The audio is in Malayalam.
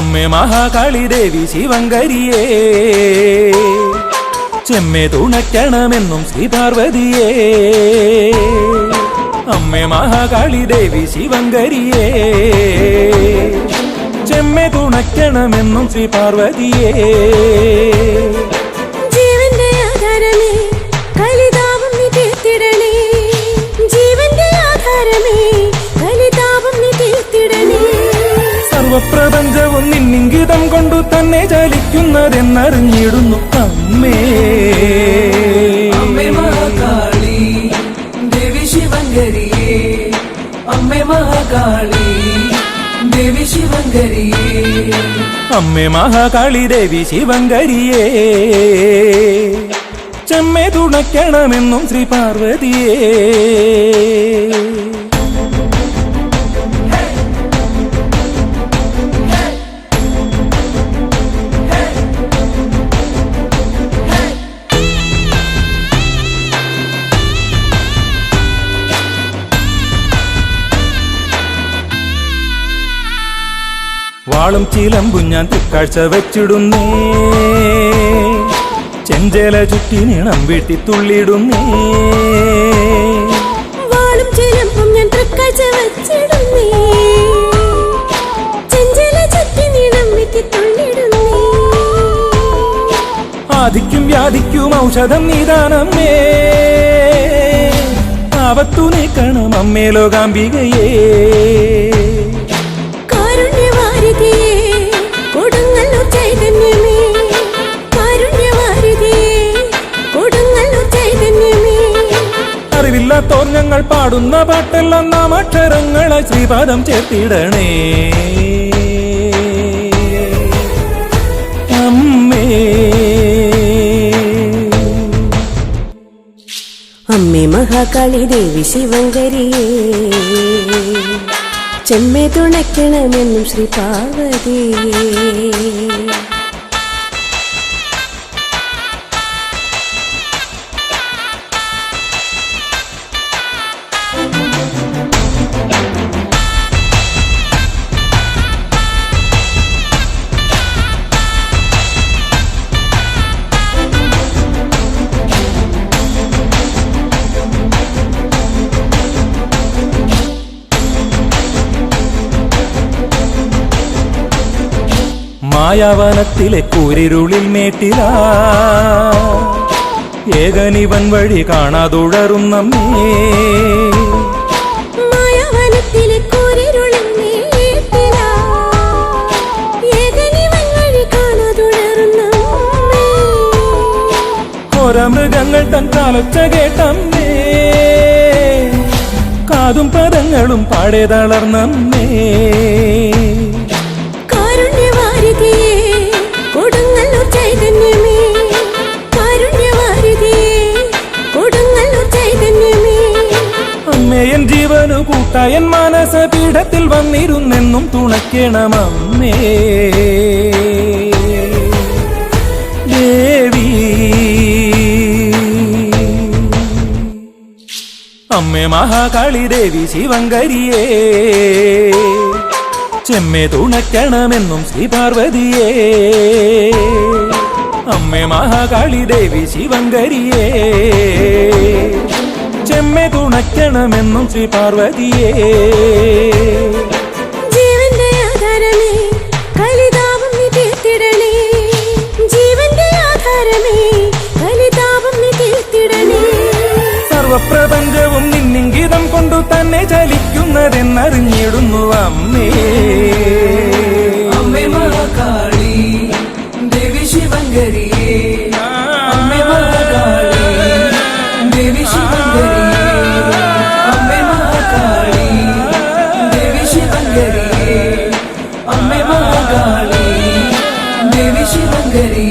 മഹാകാളി ദേവി ശിവങ്കരിയേ. ചെമ്മേ തുണയ്ക്കണമെന്നും ശ്രീ പാർവതിയേ. അമ്മേ മഹാകാളി ദേവി ശിവങ്കരിയേ. ചെമ്മേ തുണയ്ക്കണമെന്നും ശ്രീ പാർവതിയേ. നിന്നിംഗിതം കൊണ്ടു തന്നെ ചലിക്കുന്നതെന്നറിഞ്ഞിടുന്നു അമ്മേ. അമ്മേ മഹാകാളി ദേവി ശിവങ്കരിയേ. അമ്മേ മഹാകാളി ദേവി ശിവങ്കരിയേ. അമ്മേ മഹാകാളി ദേവി ശിവങ്കരിയേ. ചെമ്മെ തുണയ്ക്കണമെന്നും ശ്രീ പാർവതിയേ. വാളും ചിലമ്പും ഞാൻ തിക്കാഴ്ച വെച്ചിടുന്നേ. ചെഞ്ചേല ചുറ്റി നീണം വീട്ടി തുള്ളിടുന്നേ. വാളും ചിലമ്പും ഞാൻ തൃക്കാഴ്ച വച്ചിടുന്നേ. ചെഞ്ചല ചുറ്റി നീളം വെട്ടി തുള്ളിടുന്നേ. ആദിക്കും വ്യാധിക്കും ഔഷധം നീതാനമ്മേ. ആപത്തു നീക്കണം അമ്മേ ലോകാംബികയേ. ഞങ്ങൾ പാടുന്ന പാട്ടെല്ലാം നാം അക്ഷരങ്ങളെ ശ്രീപാദം ചേർത്തിടണേ. അമ്മേ. അമ്മേ മഹാകാളി ദേവി ശിവങ്കരിയേ ചെമ്മേ തുണയ്ക്കണമെന്നും ശ്രീ പാർവതിയേ മായാവനത്തിലെ കൂരിരുളിൽ മേട്ടിലാ ഏകനിവൻ വഴി കാണാതുഴറുന്നമ്മേ മായാവനത്തിലെ കൂരിരുളിൽ നീട്ടിലാ. ഏകനിവൻ വഴി കാണാതുണർന്ന അമ്മേ. മൃഗങ്ങൾ തൻ കാലൊച്ച കേട്ടമ്മേ കാതും പദങ്ങളും പാടെ തളർന്നമ്മേ അമ്മയൻ ജീവനു കൂട്ടായൻ മാനസ പീഠത്തിൽ വന്നിരുന്നെന്നും തുണയ്ക്കണം അമ്മേ ദേവി. അമ്മേ മഹാകാളി ദേവി ശിവങ്കരിയേ ചെമ്മെ തുണയ്ക്കണമെന്നും ശ്രീ പാർവതിയേ. അമ്മേ മഹാകാളി ദേവി ശിവങ്കരിയേ പ്രാർത്ഥിക്കണമെന്നും ശ്രീ പാർവതിയെ. ജീവന്റെ നീ ജീവന്റെ നീ സർവപ്രപഞ്ചവും നിന്നിങ്കിതം കൊണ്ടു തന്നെ ചലിക്കുന്നതെന്നറിഞ്ഞിടുന്നു അമ്മേ അമ്മേ മഹാകാളി ദേവി അമ്മേ മഹാകാളി ദേവി ശിവങ്കരി ദേവി ശിവങ്കരേ